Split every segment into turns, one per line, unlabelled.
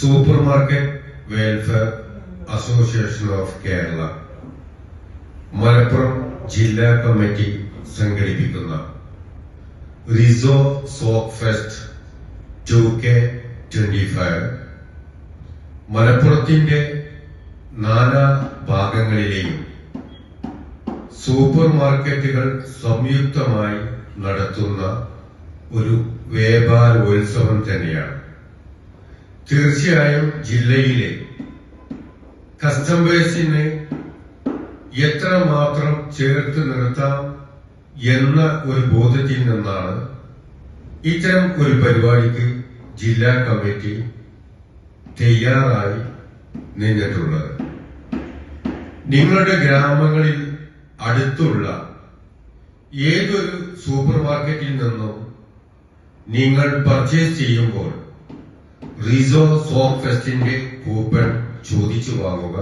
Supermarket welfare association of Kerala Malappuram ജില്ലാ committee സംഘടിപ്പിക്കുന്ന റിസോ soak fest two K twenty five മലപ്പുറത്തിന്റെ നാനാ ഭാഗങ്ങളിലെയും സൂപ്പർ മാർക്കറ്റുകൾ സംയുക്തമായി നടത്തുന്ന ഒരു വ്യാപാരോത്സവം തന്നെയാണ്. തീർച്ചയായും ജില്ലയിലെ കസ്റ്റംബേഴ്സിനെ എത്ര മാത്രം ചേർത്ത് നിർത്താം എന്ന ഒരു ബോധത്തിൽ നിന്നാണ് ഇത്തരം ഒരു പരിപാടിക്ക് ജില്ലാ കമ്മിറ്റി തയ്യാറായി നിന്നിട്ടുള്ളത്. നിങ്ങളുടെ ഗ്രാമങ്ങളിൽ അടുത്തുള്ള ഏതൊരു സൂപ്പർ മാർക്കറ്റിൽ നിന്നും നിങ്ങൾ പർച്ചേസ് ചെയ്യുമ്പോൾ റിസോ സോപ്പ് ഫെസ്റ്റിന്റെ കൂപ്പൺ ചോദിച്ചു വാങ്ങുക.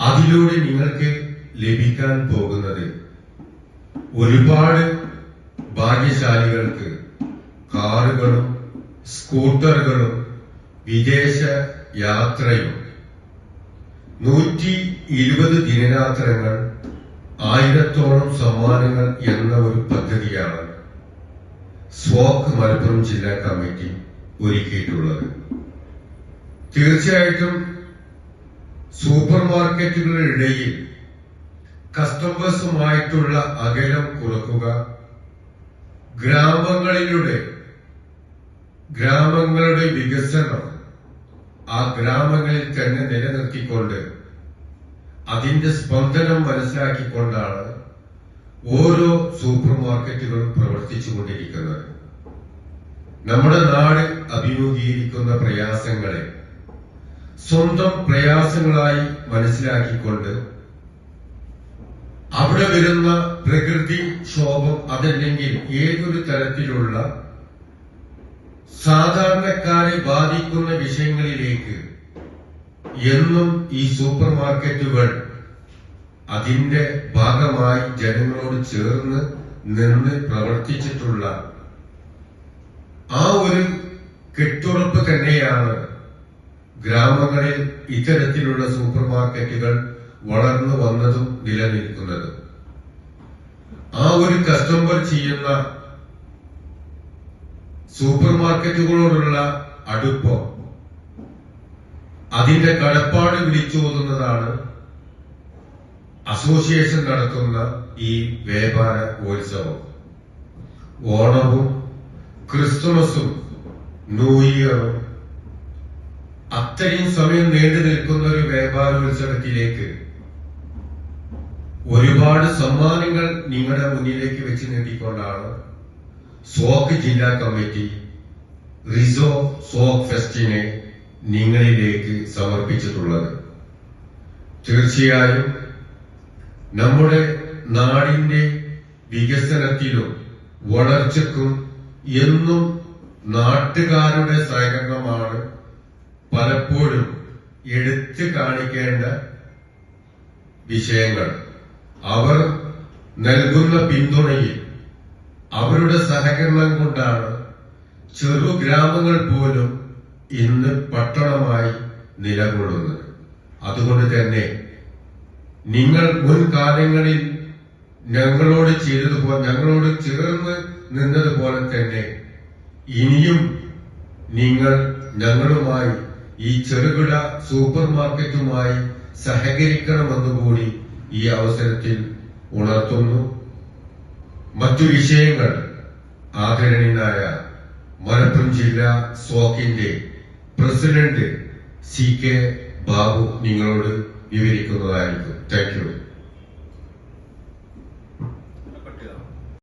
അതിലൂടെ നിങ്ങൾക്ക് ലഭിക്കാൻ പോകുന്നത് ഒരുപാട് ഭാഗ്യശാലികൾക്ക് കാറുകളും സ്കൂട്ടറുകളും വിദേശ യാത്രയും. നൂറ്റി ഇരുപത് ദിനരാത്രങ്ങൾ ആയിരത്തോളം സമ്മാനങ്ങൾ എന്ന ഒരു പദ്ധതിയാണ്. സ്വാക് മലപ്പുറം ജില്ലാ കമ്മിറ്റി ഒരുക്കിയിട്ടുള്ളത്. തീർച്ചയായിട്ടും സൂപ്പർ മാർക്കറ്റുകളിടയിൽ കസ്റ്റമേഴ്സുമായിട്ടുള്ള അകലം കുറക്കുക ഗ്രാമങ്ങളിലൂടെ ഗ്രാമങ്ങളുടെ വികസനം ആ ഗ്രാമങ്ങളിൽ തന്നെ നിലനിർത്തിക്കൊണ്ട് അതിന്റെ സ്പന്ദനം മനസ്സിലാക്കിക്കൊണ്ടാണ് ഓരോ സൂപ്പർ മാർക്കറ്റുകളും പ്രവർത്തിച്ചുകൊണ്ടിരിക്കുന്നത്. നമ്മുടെ നാട് അഭിമുഖീകരിക്കുന്ന പ്രയാസങ്ങളെ സ്വന്തം പ്രയാസങ്ങളായി മനസ്സിലാക്കിക്കൊണ്ട് അവിടെ വരുന്ന പ്രകൃതി ക്ഷോഭം അതല്ലെങ്കിൽ ഏതൊരു തരത്തിലുള്ള സാധാരണക്കാരെ ബാധിക്കുന്ന വിഷയങ്ങളിലേക്ക് എന്നും ഈ സൂപ്പർ മാർക്കറ്റുകൾ അതിന്റെ ഭാഗമായി ജനങ്ങളോട് ചേർന്ന് നിന്ന് പ്രവർത്തിച്ചിട്ടുള്ള ആ ഒരു കെട്ടുറപ്പ് തന്നെയാണ് ഗ്രാമങ്ങളിൽ ഇത്തരത്തിലുള്ള സൂപ്പർ മാർക്കറ്റുകൾ വളർന്നു വന്നതും നിലനിൽക്കുന്നതും. ആ ഒരു കസ്റ്റമർ ചെയ്യുന്ന സൂപ്പർ മാർക്കറ്റുകളോടുള്ള അടുപ്പം അതിന്റെ കടപ്പാട് വിളിച്ചോതുന്നതാണ് അസോസിയേഷൻ നടത്തുന്ന ഈ വ്യാപാര ഉത്സവം. ഓണവും ക്രിസ്തുമസും ന്യൂ ഇയറും അത്രയും സമയം നീണ്ടു നിൽക്കുന്ന ഒരു വ്യാപാരോത്സവത്തിലേക്ക് ഒരുപാട് സമ്മാനങ്ങൾ നിങ്ങളുടെ മുന്നിലേക്ക് വെച്ച് നീട്ടിക്കൊണ്ടാണ് സോക്ക് ജില്ലാ കമ്മിറ്റി റിസോ സോക്ക് ഫെസ്റ്റിനെ നിങ്ങളിലേക്ക് സമർപ്പിച്ചിട്ടുള്ളത്. തീർച്ചയായും നമ്മുടെ നാടിന്റെ വികസനത്തിലും വളർച്ചയ്ക്കും എന്നും നാട്ടുകാരുടെ സഹകരണമാണ് പലപ്പോഴും എടുത്തു കാണിക്കേണ്ട വിഷയങ്ങൾ. അവർ നൽകുന്ന പിന്തുണയിൽ അവരുടെ സഹകരണം കൊണ്ടാണ് ചെറു ഗ്രാമങ്ങൾ പോലും ഇന്ന് പട്ടണമായി നിലകൊള്ളുന്നത്. അതുകൊണ്ട് തന്നെ നിങ്ങൾ മുൻകാലങ്ങളിൽ ഞങ്ങളോട് ചെയ്തതുപോലെ ഞങ്ങളോട് ചേർന്ന് നിന്നതുപോലെ തന്നെ ഇനിയും നിങ്ങൾ ഞങ്ങളുമായി ഈ ചെറുകിട സൂപ്പർ മാർക്കറ്റുമായി സഹകരിക്കണമെന്നുകൂടി ഈ അവസരത്തിൽ ഉണർത്തുന്നു. മറ്റു വിഷയങ്ങൾ. ആദരണീയനായ മലപ്പുറം ജില്ലാ സോക്കിന്റെ പ്രസിഡന്റ് സി കെ ബാബു നിങ്ങളോട് വിവരിക്കുന്നതായിരിക്കും. Thank you.